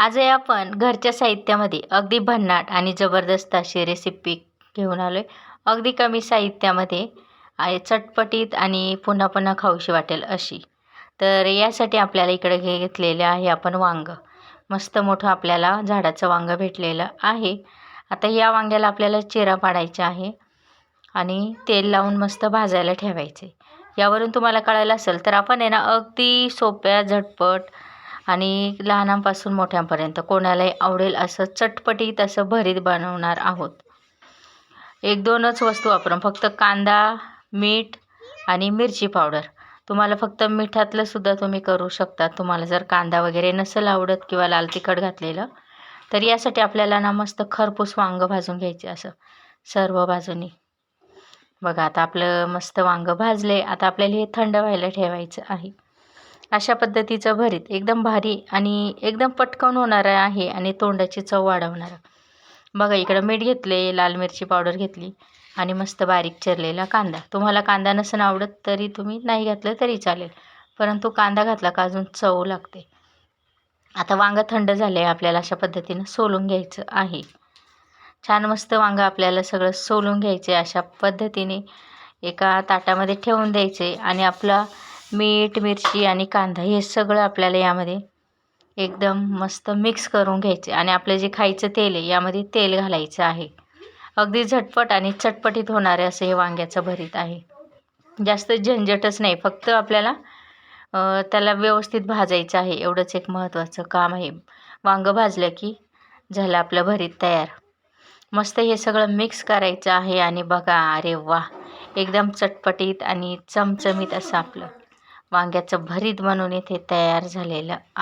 आजही आपण घरच्या साहित्यामध्ये अगदी भन्नाट आणि जबरदस्त अशी रेसिपी घेऊन आलो आहे अगदी कमी साहित्यामध्ये चटपटीत आणि पुन्हा पुन्हा खाऊशी वाटेल अशी. तर यासाठी आपल्याला इकडे घे घेतलेले आहे आपण वांगं. मस्त मोठं आपल्याला झाडाचं वांगं भेटलेलं आहे. आता या वांग्याला आपल्याला चिरा पाडायचा आहे आणि तेल लावून मस्त भाजायला ठेवायचे. यावरून तुम्हाला कळायला असेल तर आपण आहे ना अगदी सोप्या झटपट आणि लहानांपासून मोठ्यांपर्यंत कोणालाही आवडेल असं चटपटीत असं भरीत बनवणार आहोत. एक दोनच वस्तू वापरून फक्त कांदा मीठ आणि मिरची पावडर. तुम्हाला फक्त मिठातलं सुद्धा तुम्ही करू शकता. तुम्हाला जर कांदा वगैरे नसेल आवडत किंवा लाल तिखट घातलेलं तर यासाठी आपल्याला ना मस्त खरपूस वांगं भाजून घ्यायचे असं. सर्व बाजूनी. बघा आता आपलं मस्त वांगं भाजले. आता आपल्याला हे थंड व्हायला ठेवायचं आहे. अशा पद्धतीचं भरीत. एकदम भारी आणि एकदम पटकन होणारं आहे आणि तोंडाची चव वाढवणारं. बघा इकडं मीठ घेतले लाल मिरची पावडर घेतली आणि मस्त बारीक चिरलेला कांदा. तुम्हाला कांदा नसेल आवडत तरी तुम्ही नाही घातलं तरी चालेल परंतु कांदा घातला का अजून चव लागते. आता वांगं थंड झालं आहे आपल्याला अशा पद्धतीनं सोलून घ्यायचं आहे. छान मस्त वांगं आपल्याला सगळं सोलून घ्यायचे अशा पद्धतीने. एका ताटामध्ये ठेवून द्यायचे आणि आपला मीठ मिरची आणि कांदा हे सगळं आपल्याला यामध्ये एकदम मस्त मिक्स करून घ्यायचे आणि आपलं जे खायचं तेल आहे यामध्ये तेल घालायचं आहे. अगदी झटपट आणि चटपटीत होणारे असं हे वांग्याचं भरीत आहे. जास्त झंझटच नाही फक्त आपल्याला त्याला व्यवस्थित भाजायचं आहे. एवढंच एक महत्त्वाचं काम आहे. वांगं भाजलं की झालं आपलं भरीत तयार. मस्त हे सगळं मिक्स करायचं आहे आणि बघा अरे वा! एकदम चटपटीत आणि चमचमीत असं आपलं. वांग्याचं भरीत बनवून इथे तयार झालेलं आ